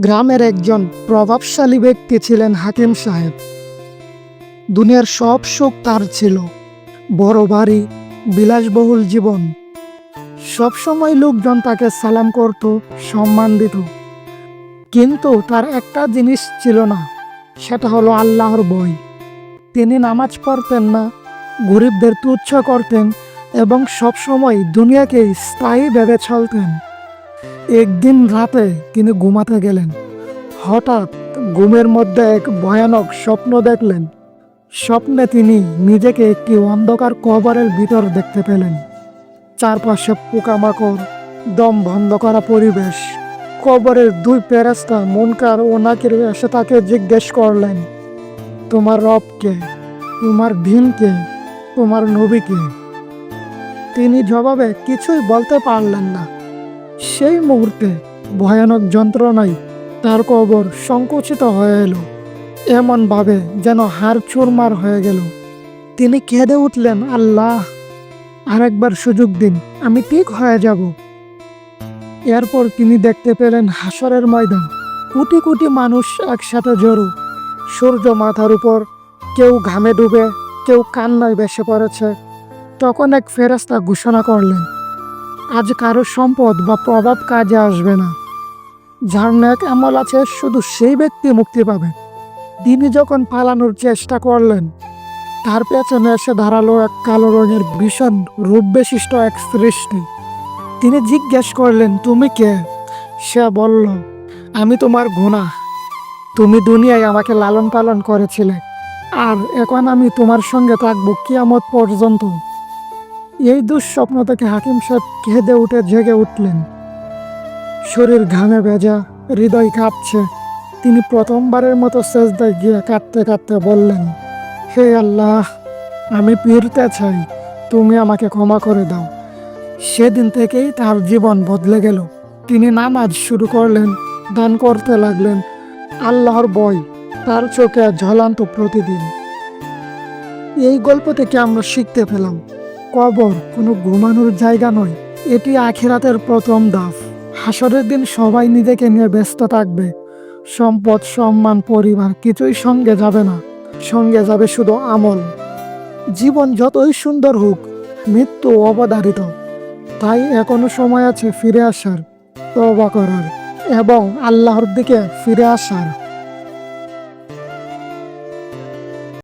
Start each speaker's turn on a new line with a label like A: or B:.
A: গ্রামের একজন প্রভাবশালী ব্যক্তি ছিলেন হাকিম সাহেব। দুনিয়ার সব সুখ তার ছিল। বড় বাড়ি, বিলাসবহুল জীবন। সবসময় লোকজন তাকে সালাম করত, সম্মান দিত। কিন্তু তার একটা জিনিস ছিল না, সেটা হলো আল্লাহর বই তিনি নামাজ পড়তেন না, গরিবদের তুচ্ছ করতেন এবং সবসময় দুনিয়াকে স্থায়ী ভেবে চলতেন। একদিন রাতে তিনি ঘুমাতে গেলেন। হঠাৎ ঘুমের মধ্যে এক ভয়ানক স্বপ্ন দেখলেন। স্বপ্নে তিনি নিজেকে একটি অন্ধকার কবরের ভিতর দেখতে পেলেন। চারপাশে পোকামাকড়, দম বন্ধ করা পরিবেশ, কবরের দুই পেরাস্তা মুনকার ও নাকির এসে তাকে জিজ্ঞেস করলেন, তোমার রবকে তোমার ভীমকে তোমার নবীকে তিনি জবাবে কিছুই বলতে পারলেন না। সেই মুহূর্তে ভয়ানক যন্ত্রণায় তার কবর সংকুচিত হয়ে এলো। এমনভাবে যেন হাড় চুরমার হয়ে গেল। তিনি কেঁদে উঠলেন, আল্লাহ, আরেকবার সুযোগ দিন, আমি ঠিক হয়ে যাব। এরপর তিনি দেখতে পেলেন হাসরের ময়দান। কোটি কোটি মানুষ একসাথে জড়ো। সূর্য মাথার উপর কেউ ঘামে ডুবে, কেউ কান্নায় বেসে পড়েছে। তখন এক ফেরেস্তা ঘোষণা করলেন আজ কারও সম্পদ বা প্রভাব কাজে আসবে না। যার ন্যাক আমল আছে, শুধু সেই ব্যক্তি মুক্তি পাবে। তিনি যখন পালানোর চেষ্টা করলেন, তার পেছনে এসে দাঁড়াল এক কালো রঙের ভীষণ রূপ বিশিষ্ট এক সৃষ্টি। তিনি জিজ্ঞেস করলেন, তুমি কে? সে বলল, আমি তোমার গুণা তুমি দুনিয়ায় আমাকে লালন পালন করেছিলে। আর এখন আমি তোমার সঙ্গে থাকব কিয়ামত পর্যন্ত। এই দুঃস্বপ্ন থেকে হাকিম সাহেব কেঁদে উঠে জেগে উঠলেন। শরীর ঘামে ভেজা, হৃদয় কাঁপছে। তিনি প্রথমবারের মতো সেজদায় গিয়ে কাঁদতে কাঁদতে বললেন, হে আল্লাহ, আমি ফিরতে চাই, তুমি আমাকে ক্ষমা করে দাও। সেদিন থেকেই তার জীবন বদলে গেল। তিনি নামাজ শুরু করলেন, দান করতে লাগলেন। আল্লাহর বই তার চোখে ঝলান্ত প্রতিদিন। এই গল্প থেকে আমরা শিখতে পেলাম। কবর কোনো ঘুমানোর জায়গা নয়। এটি আখিরাতের প্রথম দাফ। হাসরের দিন সবাই নিজেকে নিয়ে ব্যস্ত থাকবে। সম্পদ, সম্মান, পরিবার কিছুই সঙ্গে যাবে না। সঙ্গে যাবে শুধু আমল। জীবন যতই সুন্দর হোক, মৃত্যু অবধারিত। তাই এখনও সময় আছে ফিরে আসার তবা করার এবং আল্লাহর দিকে ফিরে আসার।